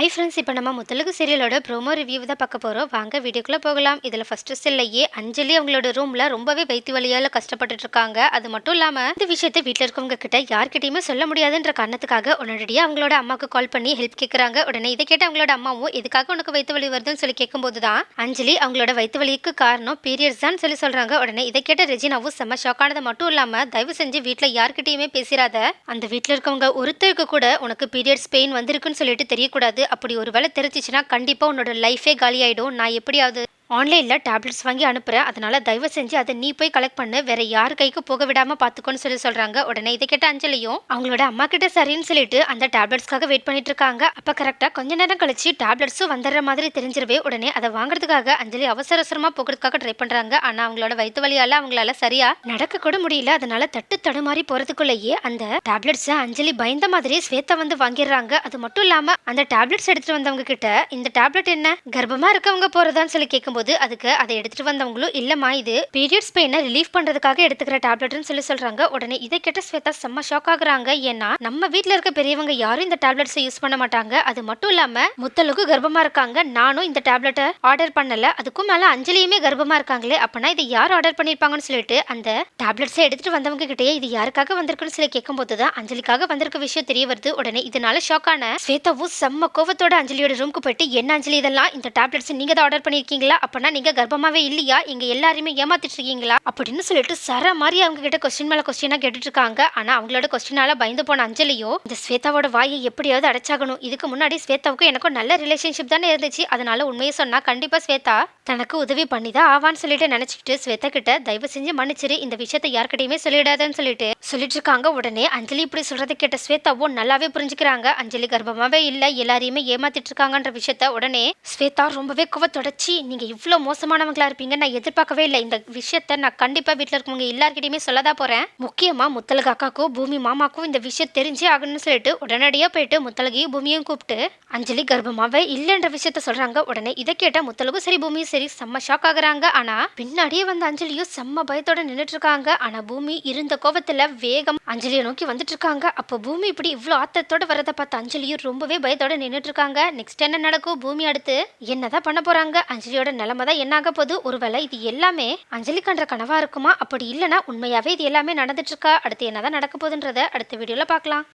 Hi friends இப்போ நம்ம முத்தலுக்கு சீரியலோட promo review தான் பார்க்க போகிறோம் வாங்க வீடியோக்குள்ளே போகலாம். இதில் ஃபஸ்ட்டு செல்லையே அஞ்சலி அவங்களோட ரூமில் ரொம்பவே வைத்து வழியால் கஷ்டப்பட்டுட்டு இருக்காங்க. அது மட்டும் இல்லாமல் இந்த விஷயத்தை வீட்டில் இருக்கவங்க கிட்ட யார்கிட்டையுமே சொல்ல முடியாதுன்ற காரணத்துக்காக உடனடியாக அவங்களோட அம்மாவுக்கு கால் பண்ணி ஹெல்ப் கேட்குறாங்க உடனே இதை கேட்ட அவங்களோட அம்மாவும் எதுக்காக உனக்கு வைத்து வலி வருதுன்னு சொல்லி கேட்கும்போது தான் அஞ்சலி அவங்களோட வைத்து வலிக்கு காரணம் பீரியட்ஸ் தான் சொல்லி சொல்கிறாங்க உடனே இதை கேட்ட ரெஜினாவும் செம்ம ஷாக்கானது மட்டும் இல்லாமல் தயவு செஞ்சு வீட்டில் யார்கிட்டையுமே பேசிடாத அந்த வீட்டில் இருக்கவங்க ஒருத்தருக்கு கூட உனக்கு பீரியட்ஸ் பெயின் வந்திருக்குன்னு சொல்லிட்டு தெரியக்கூடாது. அப்படி ஒரு வேலை தெரிஞ்சிச்சுன்னா கண்டிப்பாக உன்னோட லைஃபே காலியாயிடும். நான் எப்படியாவது ஆன்லைனில் டேப்லெட்ஸ் வாங்கி அனுப்புகிறேன் அதனால் தயவு செஞ்சு அதை நீ போய் கலெக்ட் பண்ணு. வேற யார் கைக்கு போக விடாமல் பார்த்துக்கோன்னு சொல்லி சொல்கிறாங்க உடனே இதை கேட்ட அஞ்சலியும் அவங்களோட அம்மா கிட்ட சரின்னு சொல்லிட்டு அந்த டேப்லெட்ஸ்க்காக வெயிட் பண்ணிட்டு இருக்காங்க. அப்போ கரெக்டாக கொஞ்ச நேரம் கழிச்சு டேப்லெட்ஸும் வந்துடுற மாதிரி தெரிஞ்சிருவே. உடனே அதை வாங்குறதுக்காக அஞ்சலி அவசர அவசரமாக போகிறதுக்காக ட்ரை பண்ணுறாங்க ஆனால் அவங்களோட வயிற்று வழியால் அவங்களால சரியா நடக்க கூட முடியல. அதனால தட்டு தடுமாறி போகிறதுக்குள்ளேயே அந்த டேப்லெட்ஸை அஞ்சலி பயந்த மாதிரி ஸ்வேதா வந்து வாங்கிடுறாங்க. அது மட்டும் இல்லாமல் அந்த டேப்லெட்ஸ் எடுத்துகிட்டு வந்தவங்க கிட்ட இந்த டேப்லெட் என்ன? கர்ப்பமாக இருக்கவங்க போகிறதான்னு சொல்லி கேட்கும்போது அதுக்கு அதை எடுத்துட்டு வந்தவங்களும் இல்லம்மா இது பீரியட்ஸ் பெயினை ரிலீஃப் பண்றதுக்காக எடுத்துக்கிற டேப்லெட்னு சொல்லி சொல்றாங்க. உடனே இதை கேட்ட ஸ்வேதா செம்ம ஷாக் ஆகுறாங்க. ஏன்னா நம்ம வீட்டில் இருக்க பெரியவங்க யாரும் இந்த டேப்லெட்ஸை யூஸ் பண்ண மாட்டாங்க. அது மட்டும் இல்லாம முத்தலுக்கு கர்ப்பமா இருக்காங்க. நானும் இந்த டேப்லெட்டை ஆர்டர் பண்ணல. அதுக்கும் மேல அஞ்சலியுமே கர்ப்பமா இருக்காங்களே. அப்பனா இதை யார் ஆர்டர் பண்ணிருப்பாங்கன்னு சொல்லிட்டு அந்த டேப்லெட்ஸை எடுத்துட்டு வந்தவங்க கிட்டயே இது யாருக்காக வந்திருக்குன்னு சொல்லி கேட்கும்போது தான் அஞ்சலிக்காக வந்திருக்க விஷயம் தெரிய வருது. உடனே இதனால ஷாக் ஆன ஸ்வேதாவும் செம்ம கோவத்தோட அஞ்சலியோட ரூமுக்கு போயிட்டு என்ன அஞ்சலி இதெல்லாம்? இந்த டேப்லெட்ஸ் நீங்க தான் ஆர்டர் பண்ணிருக்கீங்களா அப்பனா நீங்க கர்ப்பமாவே இல்லையா? இங்க எல்லாருமே ஏமாத்திட்டு இருக்கீங்களா அப்படின்னு சொல்லிட்டு சர மாதிரி அவங்க கிட்ட கொஸ்டின் மேல கொஸ்டினா கேட்டுட்டு இருக்காங்க ஆனா அவங்களோட கொஸ்டினால பயந்து போன அஞ்சலியோ இந்த ஸ்வேதாவோட வாயை எப்படியாவது அடைச்சாகணும். இதுக்கு முன்னாடி ஸ்வேதாவுக்கும் எனக்கும் நல்ல ரிலேஷன்ஷிப் தானே இருந்துச்சு. அதனால உண்மையை சொன்னா கண்டிப்பா ஸ்வேதா தனக்கு உதவி பண்ணி தான் ஆவான்னு சொல்லிட்டு நினச்சிக்கிட்டு ஸ்வேதா கிட்ட தயவு செஞ்சு மன்னிச்சிரு. இந்த விஷயத்த யார்கிட்டயுமே சொல்லிடாதன்னு சொல்லிட்டு சொல்லிட்டு இருக்காங்க உடனே அஞ்சலி இப்படி சொல்றதை கேட்ட ஸ்வேதாவும் நல்லாவே புரிஞ்சுக்கிறாங்க. அஞ்சலி கர்ப்பமாவே இல்ல. எல்லாரையுமே ஏமாத்திட்டு இருக்காங்கன்ற விஷயத்த உடனே ஸ்வேதா ரொம்பவே குவத்தொடச்சி நீங்க இவ்வளோ மோசமானவங்களா இருப்பீங்க? நான் எதிர்பார்க்கவே இல்லை. இந்த விஷயத்த நான் கண்டிப்பா வீட்டில் இருக்கவங்க எல்லார்கிட்டயுமே சொல்லதான் போறேன். முக்கியமா முத்தலக அக்காக்கும் பூமி மாமாக்கும் இந்த விஷயம் தெரிஞ்சே ஆகணும்னு சொல்லிட்டு உடனடியாக போயிட்டு முத்தலகையும் பூமியும் கூப்பிட்டு அஞ்சலி கர்ப்பமாவே இல்லைன்ற விஷயத்த சொல்றாங்க. உடனே இதை கேட்ட முத்தலகும் சரி பூமியும் சரி செம்ம ஷாக் ஆகுறாங்க. ஆனா பின்னாடியே வந்த அஞ்சலியும் செம்ம பயத்தோட நின்றுட்டு இருக்காங்க ஆனா பூமி இருந்த கோவத்துல வேகம் அஞ்சலியை நோக்கி வந்துட்டு இருக்காங்க அப்போ பூமி இப்படி இவ்வளோ ஆத்தத்தோட வரதை பார்த்து அஞ்சலியும் ரொம்பவே பயத்தோட நின்றுட்டு இருக்காங்க நெக்ஸ்ட் என்ன நடக்கும்? பூமி அடுத்து என்னதான் பண்ண போறாங்க? அஞ்சலியோட நிலைமை தான் என்னாக போகுது? ஒருவேளை இது எல்லாமே அஞ்சலி கண்ட கனவா இருக்குமா? அப்படி இல்லைனா உண்மையாவே இது எல்லாமே நடந்துட்டு இருக்கா? அடுத்து என்னதான் நடக்க போகுதுன்றத அடுத்த வீடியோல பார்க்கலாம்.